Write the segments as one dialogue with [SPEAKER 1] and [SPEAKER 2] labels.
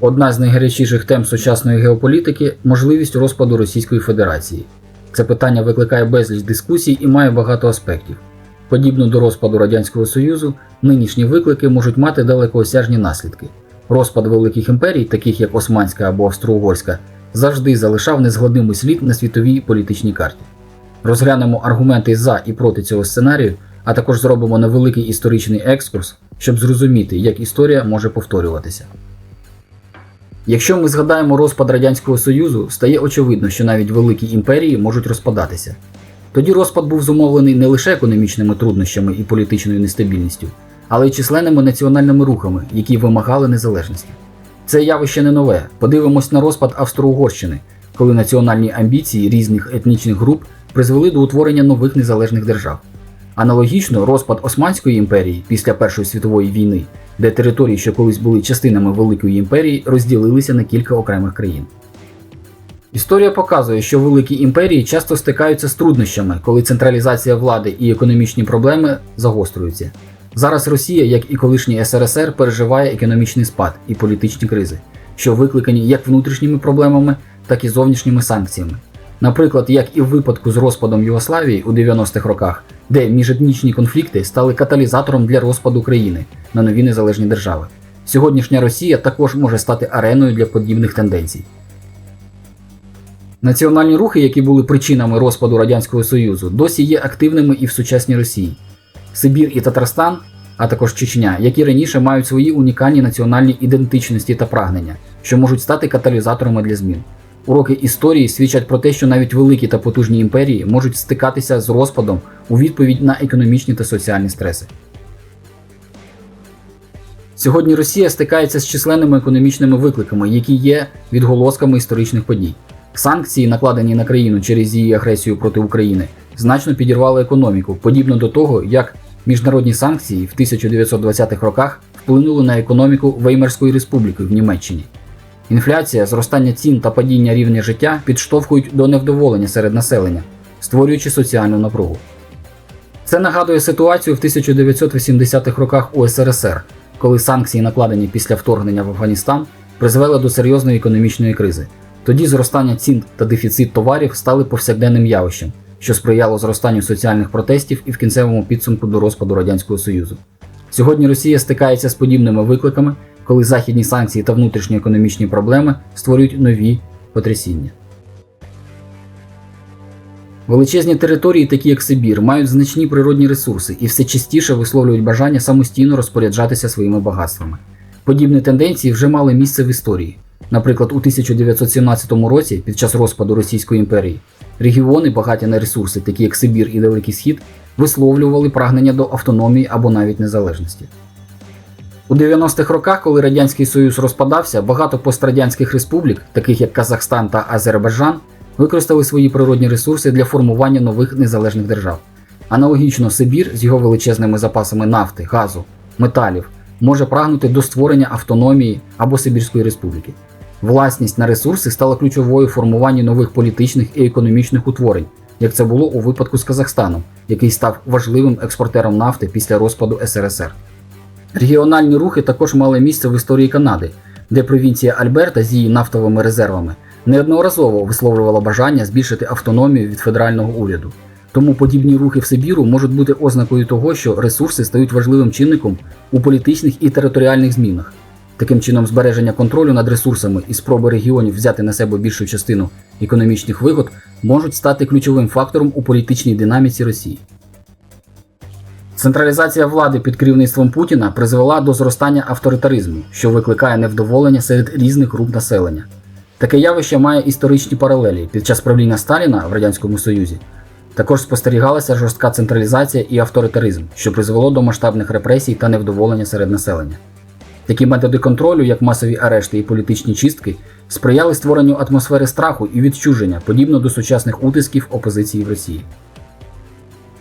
[SPEAKER 1] Одна з найгарячіших тем сучасної геополітики можливість розпаду Російської Федерації. Це питання викликає безліч дискусій і має багато аспектів. Подібно до розпаду Радянського Союзу, нинішні виклики можуть мати далекоосяжні наслідки. Розпад великих імперій, таких як Османська або Австро-Угорська, завжди залишав незгладимий слід на світовій політичній карті. Розглянемо аргументи за і проти цього сценарію, а також зробимо невеликий історичний екскурс, щоб зрозуміти, як історія може повторюватися. Якщо ми згадаємо розпад Радянського Союзу, стає очевидно, що навіть великі імперії можуть розпадатися. Тоді розпад був зумовлений не лише економічними труднощами і політичною нестабільністю, але й численними національними рухами, які вимагали незалежності. Це явище не нове. Подивимось на розпад Австро-Угорщини, коли національні амбіції різних етнічних груп призвели до утворення нових незалежних держав. Аналогічно розпад Османської імперії після Першої світової війни, де території, що колись були частинами Великої імперії, розділилися на кілька окремих країн. Історія показує, що великі імперії часто стикаються з труднощами, коли централізація влади і економічні проблеми загострюються. Зараз Росія, як і колишній СРСР, переживає економічний спад і політичні кризи, що викликані як внутрішніми проблемами, так і зовнішніми санкціями. Наприклад, як і в випадку з розпадом Югославії у 90-х роках, де міжетнічні конфлікти стали каталізатором для розпаду країни на нові незалежні держави. Сьогоднішня Росія також може стати ареною для подібних тенденцій. Національні рухи, які були причинами розпаду Радянського Союзу, досі є активними і в сучасній Росії. Сибір і Татарстан, а також Чечня, які раніше мають свої унікальні національні ідентичності та прагнення, що можуть стати каталізаторами для змін. Уроки історії свідчать про те, що навіть великі та потужні імперії можуть стикатися з розпадом у відповідь на економічні та соціальні стреси. Сьогодні Росія стикається з численними економічними викликами, які є відголосками історичних подій. Санкції, накладені на країну через її агресію проти України, значно підірвали економіку, подібно до того, як міжнародні санкції в 1920-х роках вплинули на економіку Веймарської республіки в Німеччині. Інфляція, зростання цін та падіння рівня життя підштовхують до невдоволення серед населення, створюючи соціальну напругу. Це нагадує ситуацію в 1980-х роках у СРСР, коли санкції, накладені після вторгнення в Афганістан, призвели до серйозної економічної кризи. Тоді зростання цін та дефіцит товарів стали повсякденним явищем, що сприяло зростанню соціальних протестів і в кінцевому підсумку до розпаду Радянського Союзу. Сьогодні Росія стикається з подібними викликами, коли західні санкції та внутрішньоекономічні проблеми створюють нові потрясіння. Величезні території, такі як Сибір, мають значні природні ресурси і все частіше висловлюють бажання самостійно розпоряджатися своїми багатствами. Подібні тенденції вже мали місце в історії. Наприклад, у 1917 році, під час розпаду Російської імперії, регіони, багаті на ресурси, такі як Сибір і Далекий Схід, висловлювали прагнення до автономії або навіть незалежності. У 90-х роках, коли Радянський Союз розпадався, багато пострадянських республік, таких як Казахстан та Азербайджан, використали свої природні ресурси для формування нових незалежних держав. Аналогічно Сибір з його величезними запасами нафти, газу, металів може прагнути до створення автономії або Сибірської республіки. Власність на ресурси стала ключовою в формуванні нових політичних і економічних утворень, як це було у випадку з Казахстаном, який став важливим експортером нафти після розпаду СРСР. Регіональні рухи також мали місце в історії Канади, де провінція Альберта з її нафтовими резервами неодноразово висловлювала бажання збільшити автономію від федерального уряду. Тому подібні рухи в Сибіру можуть бути ознакою того, що ресурси стають важливим чинником у політичних і територіальних змінах. Таким чином, збереження контролю над ресурсами і спроби регіонів взяти на себе більшу частину економічних вигод можуть стати ключовим фактором у політичній динаміці Росії. Централізація влади під керівництвом Путіна призвела до зростання авторитаризму, що викликає невдоволення серед різних груп населення. Таке явище має історичні паралелі під час правління Сталіна в Радянському Союзі. Також спостерігалася жорстка централізація і авторитаризм, що призвело до масштабних репресій та невдоволення серед населення. Такі методи контролю, як масові арешти і політичні чистки, сприяли створенню атмосфери страху і відчуження, подібно до сучасних утисків опозиції в Росії.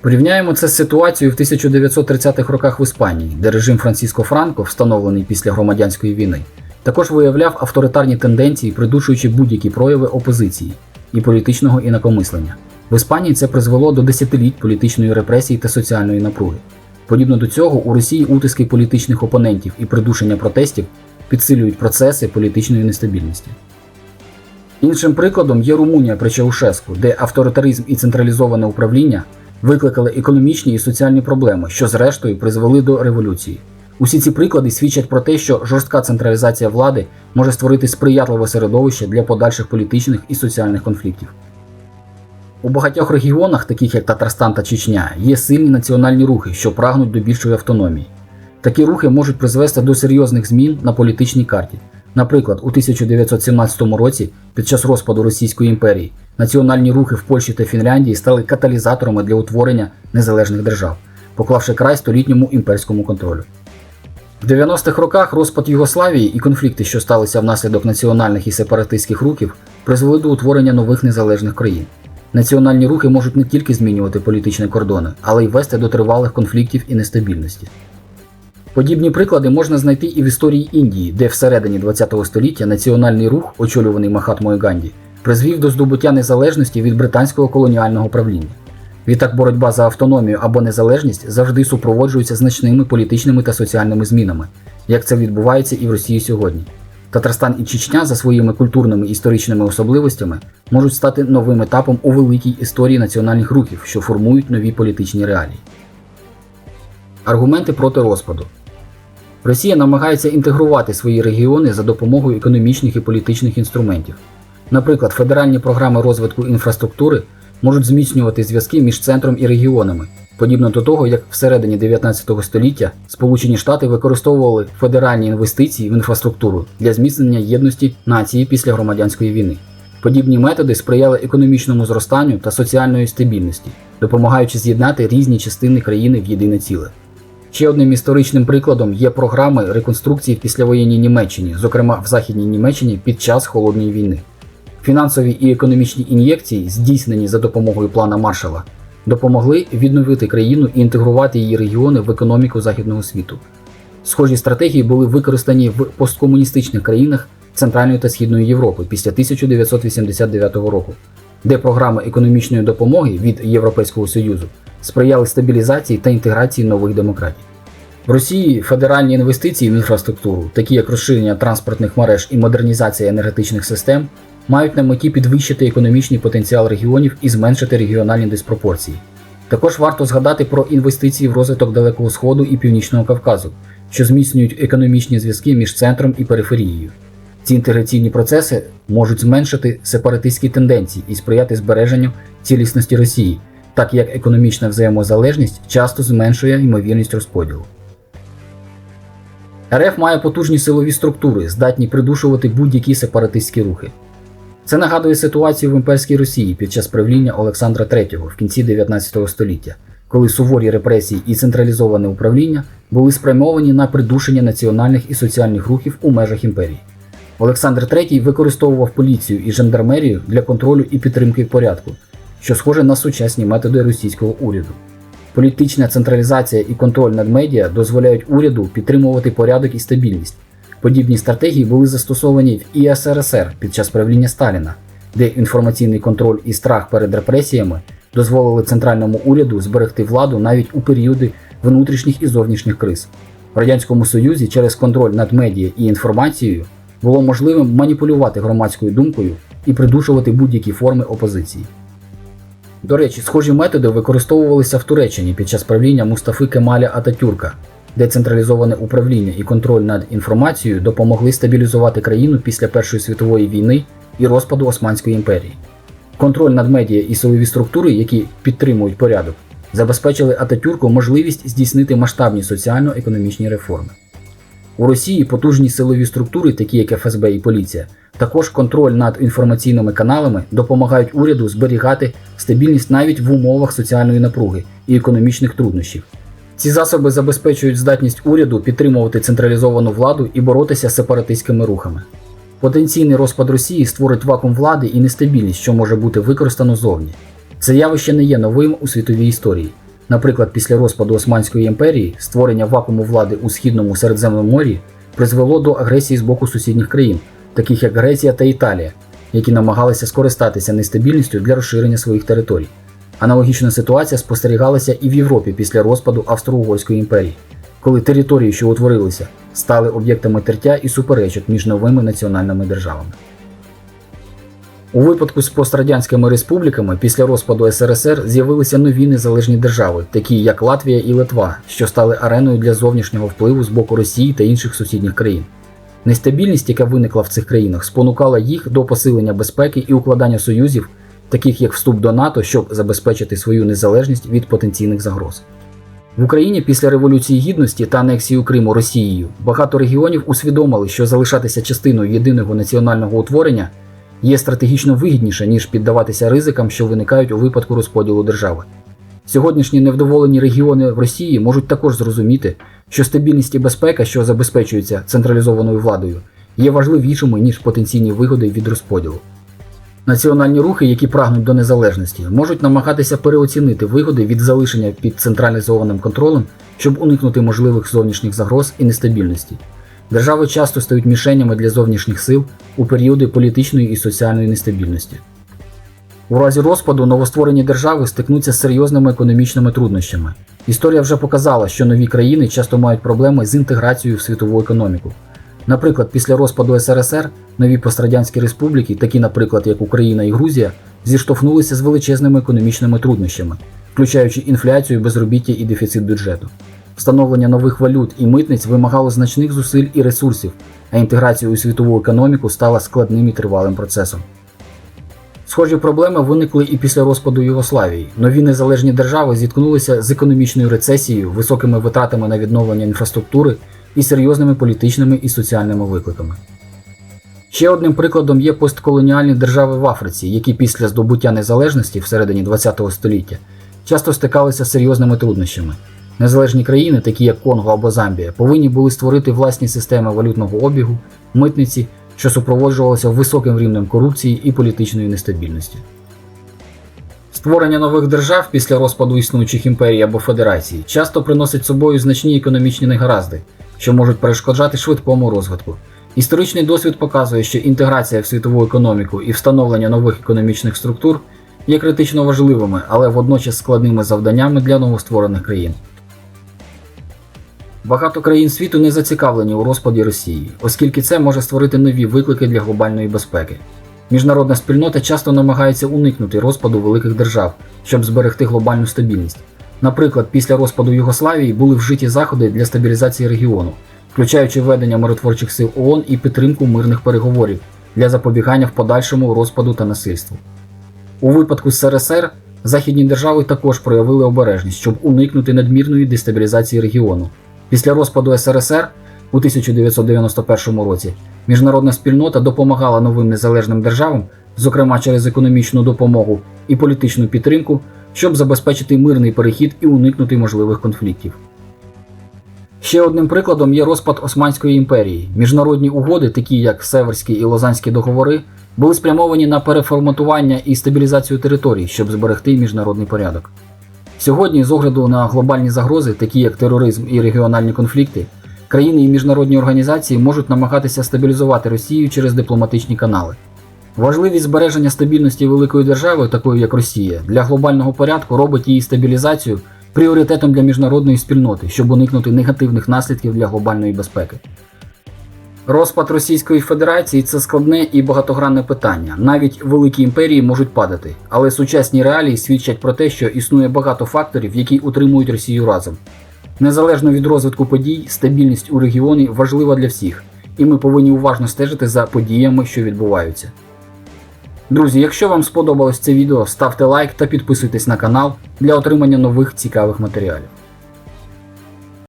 [SPEAKER 1] Порівняємо це з ситуацією в 1930-х роках в Іспанії, де режим Франциско Франко, встановлений після громадянської війни, також виявляв авторитарні тенденції, придушуючи будь-які прояви опозиції і політичного інакомислення. В Іспанії це призвело до десятиліть політичної репресії та соціальної напруги. Подібно до цього, у Росії утиски політичних опонентів і придушення протестів підсилюють процеси політичної нестабільності. Іншим прикладом є Румунія при Чаушеску, де авторитаризм і централізоване управління викликали економічні і соціальні проблеми, що зрештою призвели до революції. Усі ці приклади свідчать про те, що жорстка централізація влади може створити сприятливе середовище для подальших політичних і соціальних конфліктів. У багатьох регіонах, таких як Татарстан та Чечня, є сильні національні рухи, що прагнуть до більшої автономії. Такі рухи можуть призвести до серйозних змін на політичній карті. Наприклад, у 1917 році, під час розпаду Російської імперії, національні рухи в Польщі та Фінляндії стали каталізаторами для утворення незалежних держав, поклавши край столітньому імперському контролю. В 90-х роках розпад Югославії і конфлікти, що сталися внаслідок національних і сепаратистських рухів, призвели до утворення нових незалежних країн. Національні рухи можуть не тільки змінювати політичні кордони, але й вести до тривалих конфліктів і нестабільності. Подібні приклади можна знайти і в історії Індії, де всередині ХХ століття національний рух, очолюваний Махатмою Ганді, призвів до здобуття незалежності від британського колоніального правління. Відтак боротьба за автономію або незалежність завжди супроводжується значними політичними та соціальними змінами, як це відбувається і в Росії сьогодні. Татарстан і Чечня за своїми культурними і історичними особливостями можуть стати новим етапом у великій історії національних рухів, що формують нові політичні реалії. Аргументи проти розпаду Росія намагається інтегрувати свої регіони за допомогою економічних і політичних інструментів. Наприклад, федеральні програми розвитку інфраструктури можуть зміцнювати зв'язки між центром і регіонами, подібно до того, як всередині 19 століття Сполучені Штати використовували федеральні інвестиції в інфраструктуру для зміцнення єдності нації після громадянської війни. Подібні методи сприяли економічному зростанню та соціальної стабільності, допомагаючи з'єднати різні частини країни в єдине ціле. Ще одним історичним прикладом є програми реконструкції в післявоєнній Німеччині, зокрема в Західній Німеччині під час холодної війни. Фінансові і економічні ін'єкції, здійснені за допомогою плана Маршала, допомогли відновити країну і інтегрувати її регіони в економіку західного світу. Схожі стратегії були використані в посткомуністичних країнах Центральної та Східної Європи після 1989 року, де програми економічної допомоги від Європейського Союзу сприяли стабілізації та інтеграції нових демократій. В Росії федеральні інвестиції в інфраструктуру, такі як розширення транспортних мереж і модернізація енергетичних систем, мають на меті підвищити економічний потенціал регіонів і зменшити регіональні диспропорції. Також варто згадати про інвестиції в розвиток Далекого Сходу і Північного Кавказу, що зміцнюють економічні зв'язки між центром і периферією. Ці інтеграційні процеси можуть зменшити сепаратистські тенденції і сприяти збереженню цілісності Росії, так як економічна взаємозалежність часто зменшує ймовірність розподілу. РФ має потужні силові структури, здатні придушувати будь-які сепаратистські рухи. Це нагадує ситуацію в імперській Росії під час правління Олександра III в кінці 19 століття, коли суворі репресії і централізоване управління були спрямовані на придушення національних і соціальних рухів у межах імперії. Олександр III використовував поліцію і жандармерію для контролю і підтримки порядку, що схоже на сучасні методи російського уряду. Політична централізація і контроль над медіа дозволяють уряду підтримувати порядок і стабільність. Подібні стратегії були застосовані в ІСРСР під час правління Сталіна, де інформаційний контроль і страх перед репресіями дозволили центральному уряду зберегти владу навіть у періоди внутрішніх і зовнішніх криз. В Радянському Союзі через контроль над медіа і інформацією було можливим маніпулювати громадською думкою і придушувати будь-які форми опозиції. До речі, схожі методи використовувалися в Туреччині під час правління Мустафи Кемаля Ататюрка, де централізоване управління і контроль над інформацією допомогли стабілізувати країну після Першої світової війни і розпаду Османської імперії. Контроль над медіа і силові структури, які підтримують порядок, забезпечили Ататюрку можливість здійснити масштабні соціально-економічні реформи. У Росії потужні силові структури, такі як ФСБ і поліція, також контроль над інформаційними каналами допомагають уряду зберігати стабільність навіть в умовах соціальної напруги і економічних труднощів. Ці засоби забезпечують здатність уряду підтримувати централізовану владу і боротися з сепаратистськими рухами. Потенційний розпад Росії створить вакуум влади і нестабільність, що може бути використано зовні. Це явище не є новим у світовій історії. Наприклад, після розпаду Османської імперії створення вакууму влади у східному Середземномор'ї призвело до агресії з боку сусідніх країн, таких як Греція та Італія, які намагалися скористатися нестабільністю для розширення своїх територій. Аналогічна ситуація спостерігалася і в Європі після розпаду Австро-Угорської імперії, коли території, що утворилися, стали об'єктами тертя і суперечок між новими національними державами. У випадку з пострадянськими республіками після розпаду СРСР з'явилися нові незалежні держави, такі як Латвія і Литва, що стали ареною для зовнішнього впливу з боку Росії та інших сусідніх країн. Нестабільність, яка виникла в цих країнах, спонукала їх до посилення безпеки і укладання союзів, таких як вступ до НАТО, щоб забезпечити свою незалежність від потенційних загроз. В Україні після Революції Гідності та анексії Криму Росією багато регіонів усвідомили, що залишатися частиною єдиного національного утворення є стратегічно вигідніше, ніж піддаватися ризикам, що виникають у випадку розподілу держави. Сьогоднішні невдоволені регіони в Росії можуть також зрозуміти, що стабільність і безпека, що забезпечуються централізованою владою, є важливішими, ніж потенційні вигоди від розподілу. Національні рухи, які прагнуть до незалежності, можуть намагатися переоцінити вигоди від залишення під централізованим контролем, щоб уникнути можливих зовнішніх загроз і нестабільності. Держави часто стають мішенями для зовнішніх сил у періоди політичної і соціальної нестабільності. У разі розпаду новостворені держави стикнуться з серйозними економічними труднощами. Історія вже показала, що нові країни часто мають проблеми з інтеграцією в світову економіку. Наприклад, після розпаду СРСР нові пострадянські республіки, такі, наприклад, як Україна і Грузія, зіштовхнулися з величезними економічними труднощами, включаючи інфляцію, безробіття і дефіцит бюджету. Встановлення нових валют і митниць вимагало значних зусиль і ресурсів, а інтеграція у світову економіку стала складним і тривалим процесом. Схожі проблеми виникли і після розпаду Югославії. Нові незалежні держави зіткнулися з економічною рецесією, високими витратами на відновлення інфраструктури і серйозними політичними і соціальними викликами. Ще одним прикладом є постколоніальні держави в Африці, які після здобуття незалежності всередині ХХ століття часто стикалися з серйозними труднощами. Незалежні країни, такі як Конго або Замбія, повинні були створити власні системи валютного обігу, митниці, що супроводжувалися високим рівнем корупції і політичної нестабільності. Створення нових держав після розпаду існуючих імперій або федерацій часто приносить собою значні економічні негаразди, що можуть перешкоджати швидкому розвитку. Історичний досвід показує, що інтеграція в світову економіку і встановлення нових економічних структур є критично важливими, але водночас складними завданнями для новостворених країн. Багато країн світу не зацікавлені у розпаді Росії, оскільки це може створити нові виклики для глобальної безпеки. Міжнародна спільнота часто намагається уникнути розпаду великих держав, щоб зберегти глобальну стабільність. Наприклад, після розпаду Югославії були вжиті заходи для стабілізації регіону, включаючи ведення миротворчих сил ООН і підтримку мирних переговорів для запобігання в подальшому розпаду та насильству. У випадку з СРСР західні держави також проявили обережність, щоб уникнути надмірної дестабілізації регіону. Після розпаду СРСР у 1991 році міжнародна спільнота допомагала новим незалежним державам, зокрема через економічну допомогу і політичну підтримку, щоб забезпечити мирний перехід і уникнути можливих конфліктів. Ще одним прикладом є розпад Османської імперії. Міжнародні угоди, такі як Северські і Лозанські договори, були спрямовані на переформатування і стабілізацію територій, щоб зберегти міжнародний порядок. Сьогодні, з огляду на глобальні загрози, такі як тероризм і регіональні конфлікти, країни і міжнародні організації можуть намагатися стабілізувати Росію через дипломатичні канали. Важливість збереження стабільності великої держави, такої як Росія, для глобального порядку робить її стабілізацію пріоритетом для міжнародної спільноти, щоб уникнути негативних наслідків для глобальної безпеки. Розпад Російської Федерації це складне і багатогранне питання. Навіть великі імперії можуть падати, але сучасні реалії свідчать про те, що існує багато факторів, які утримують Росію разом. Незалежно від розвитку подій, стабільність у регіоні важлива для всіх, і ми повинні уважно стежити за подіями, що відбуваються. Друзі, якщо вам сподобалось це відео, ставте лайк та підписуйтесь на канал для отримання нових цікавих матеріалів.